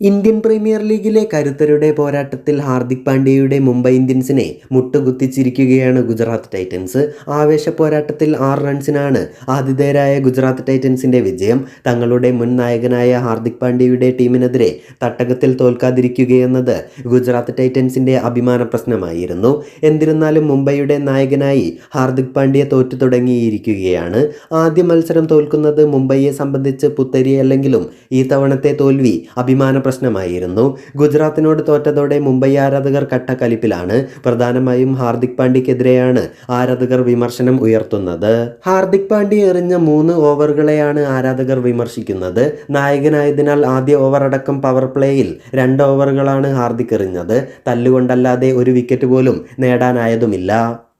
Indian premier ലീഗിലെ കരുത്തരുടെ പോരാട്ടത്തിൽ ഹാർദിക് പാണ്ഡ്യയുടെ മുംബൈ ഇന്ത്യൻസിനെ മുട്ടുകുത്തിച്ചിരിക്കുകയാണ് ഗുജറാത്ത് ടൈറ്റൻസ്. ആവേശ പോരാട്ടത്തിൽ ആറ് റൺസിനാണ് ആതിഥേയരായ ഗുജറാത്ത് ടൈറ്റൻസിന്റെ വിജയം. തങ്ങളുടെ മുൻ നായകനായ ഹാർദിക് പാണ്ഡ്യയുടെ ടീമിനെതിരെ തട്ടകത്തിൽ തോൽക്കാതിരിക്കുകയെന്നത് ഗുജറാത്ത് ടൈറ്റൻസിന്റെ അഭിമാന പ്രശ്നമായിരുന്നു. എന്നിരുന്നാലും മുംബൈയുടെ നായകനായി ഹാർദിക് പാണ്ഡ്യ തോറ്റു തുടങ്ങിയിരിക്കുകയാണ്. ആദ്യ മത്സരം തോൽക്കുന്നത് മുംബൈയെ സംബന്ധിച്ച് പുത്തരിയല്ലെങ്കിലും ഈ തവണത്തെ തോൽവി അഭിമാന പ്രശ്നമായിരുന്നു. ഗുജറാത്തിനോട് തോറ്റതോടെ മുംബൈ ആരാധകർ കട്ടക്കലിപ്പിലാണ് പ്രധാനമായും ഹാർദിക് പാണ്ഡ്യക്കെതിരെയാണ് ആരാധകർ വിമർശനം ഉയർത്തുന്നത്. ഹാർദിക് പാണ്ഡ്യ എറിഞ്ഞ മൂന്ന് ഓവറുകളെയാണ് ആരാധകർ വിമർശിക്കുന്നത്. നായകനായതിനാൽ ആദ്യ ഓവർ അടക്കം പവർ പ്ലേയിൽ രണ്ട് ഓവറുകളാണ് ഹാർദിക് എറിഞ്ഞത്. തല്ലുകൊണ്ടല്ലാതെ ഒരു വിക്കറ്റ് പോലും നേടാനായതുമില്ല.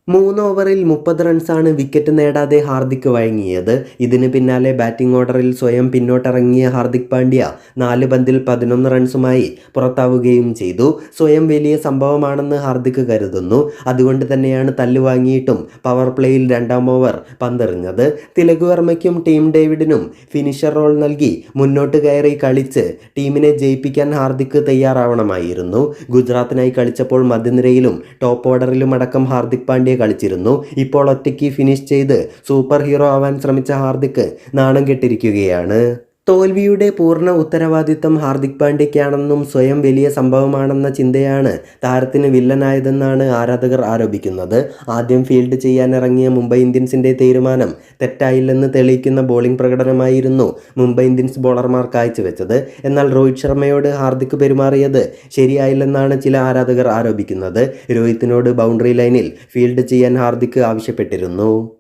മൂന്ന് ഓവറിൽ മുപ്പത് റൺസാണ് വിക്കറ്റ് നേടാതെ ഹാർദിക് വഴങ്ങിയത്. ഇതിന് പിന്നാലെ ബാറ്റിംഗ് ഓർഡറിൽ സ്വയം പിന്നോട്ടിറങ്ങിയ ഹാർദിക് പാണ്ഡ്യ നാല് പന്തിൽ പതിനൊന്ന് റൺസുമായി പുറത്താവുകയും ചെയ്തു. സ്വയം വലിയ സംഭവമാണെന്ന് ഹാർദിക് കരുതുന്നു. അതുകൊണ്ട് തന്നെയാണ് തല്ലുവാങ്ങിയിട്ടും പവർ പ്ലേയിൽ രണ്ടാം ഓവർ പന്തെറിഞ്ഞത്. തിലക് വർമ്മയ്ക്കും ടീം ഡേവിഡിനും ഫിനിഷർ റോൾ നൽകി മുന്നോട്ട് കയറി കളിച്ച് ടീമിനെ ജയിപ്പിക്കാൻ ഹാർദിക് തയ്യാറാവണമായിരുന്നു. ഗുജറാത്തിനായി കളിച്ചപ്പോൾ മധ്യനിരയിലും ടോപ്പ് ഓർഡറിലും അടക്കം ഹാർദിക് പാണ്ഡ്യ കളിച്ചിരുന്നു. ഇപ്പോൾ ഒറ്റയ്ക്ക് ഫിനിഷ് ചെയ്ത് സൂപ്പർ ഹീറോ ആവാൻ ശ്രമിച്ച ഹാർദിക് നാണം കെട്ടിരിക്കുകയാണ്. തോൽവിയുടെ പൂർണ ഉത്തരവാദിത്തം ഹാർദിക് പാണ്ഡ്യയ്ക്കാണെന്നും സ്വയം വലിയ സംഭവമാണെന്ന ചിന്തയാണ് താരത്തിന് വില്ലനായതെന്നാണ് ആരാധകർ ആരോപിക്കുന്നത്. ആദ്യം ഫീൽഡ് ചെയ്യാനിറങ്ങിയ മുംബൈ ഇന്ത്യൻസിന്റെ തീരുമാനം തെറ്റായില്ലെന്ന് തെളിയിക്കുന്ന ബോളിംഗ് പ്രകടനമായിരുന്നു മുംബൈ ഇന്ത്യൻസ് ബോളർമാർ കാഴ്ചവെച്ചത് എന്നാൽ രോഹിത് ശർമ്മയോട് ഹാർദിക് പെരുമാറിയത് ശരിയായില്ലെന്നാണ് ചില ആരാധകർ ആരോപിക്കുന്നത്. രോഹിത്തിനോട് ബൗണ്ടറി ലൈനിൽ ഫീൽഡ് ചെയ്യാൻ ഹാർദിക് ആവശ്യപ്പെട്ടിരുന്നു.